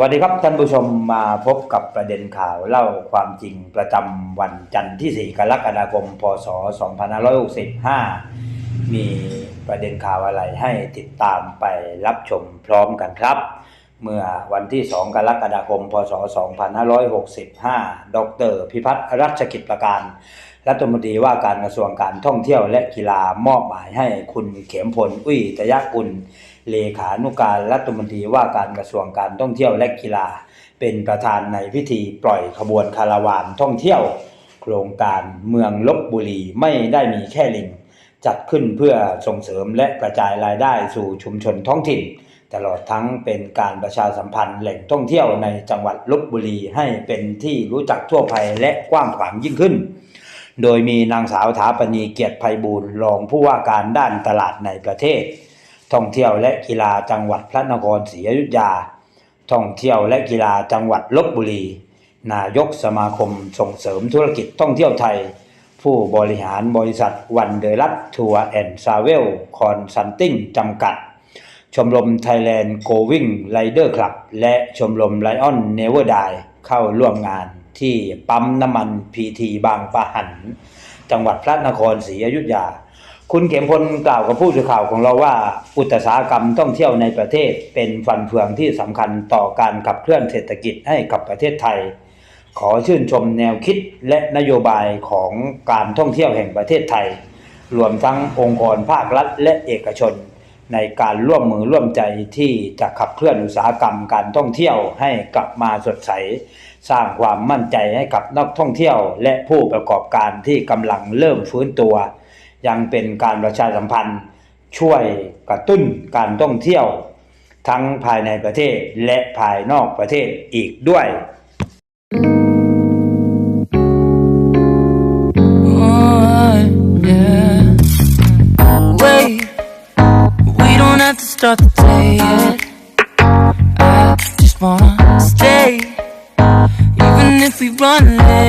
วัสดีครับท่านผู้ชมมาพบกับประเด็นข่าวเล่าความจริงประจำวันจันทร์ที่ 4 กรกฎาคม พศ 2565 มีประเด็นข่าวอะไรให้ติดตามไปรับชมพร้อมกันครับ เมื่อวันที่ 2 กรกฎาคม พศ 2565 ดรพิพัฒน์รัชกิจประการ รัฐมนตรีว่าการกระทรวงการท่องเที่ยวและกีฬามอบหมายให้คุณเขมพลอุ้ยตยกุลเลขานุการรัฐมนตรีว่าการกระทรวงการท่องเที่ยวและกีฬา เป็นประธานในพิธีปล่อยขบวนคาราวานท่องเที่ยว โครงการเมืองลบบุรีไม่ได้มีแค่ลิง จัดขึ้นเพื่อส่งเสริมและกระจายรายได้สู่ชุมชนท้องถิ่น ตลอดทั้งเป็นการประชาสัมพันธ์แหล่งท่องเที่ยวในจังหวัดลบบุรีให้เป็นที่รู้จักทั่วไปและกว้างขวางยิ่งขึ้น โดยมีนางสาวถาปณีเกียรติไพบูลย์รองผู้ว่าการด้านตลาดในประเทศ ท่องเที่ยวและกีฬาจังหวัดพระนครศรีอยุธยา ท่องเที่ยวและกีฬาจังหวัดลบบุรี นายกสมาคมส่งเสริมธุรกิจท่องเที่ยวไทย ผู้บริหารบริษัทวันเดรัตทัวร์แอนด์ซาเวลคอนซัลทิงจำกัด ชมรมไทยแลนด์โกวิ่งไรเดอร์คลับและชมรมไลออนเนเวอร์ไดเข้าร่วมงาน ที่ปั๊มน้ำมันพีทีบางปะหัน จังหวัดพระนครศรีอยุธยา คุณเข็มพลกล่าวกับผู้สื่อข่าวของเราว่า อุตสาหกรรมท่องเที่ยวในประเทศเป็นฟันเฟืองที่สำคัญต่อการขับเคลื่อนเศรษฐกิจให้กับประเทศไทย ขอชื่นชมแนวคิดและนโยบายของการท่องเที่ยวแห่งประเทศไทย รวมทั้งองค์กรภาครัฐและเอกชน ในการร่วมมือร่วมใจที่จะขับเคลื่อนอุตสาหกรรมการท่องเที่ยวให้กลับมาสดใส สร้างความมั่นใจให้กับนักท่องเที่ยว และผู้ประกอบการที่กำลังเริ่มฟื้นตัว ยังเป็นการประชาสัมพันธ์ ช่วยกระตุ้นการท่องเที่ยว ทั้งภายในประเทศและภายนอกประเทศอีกด้วย start to play it. I just wanna stay, even if we run late.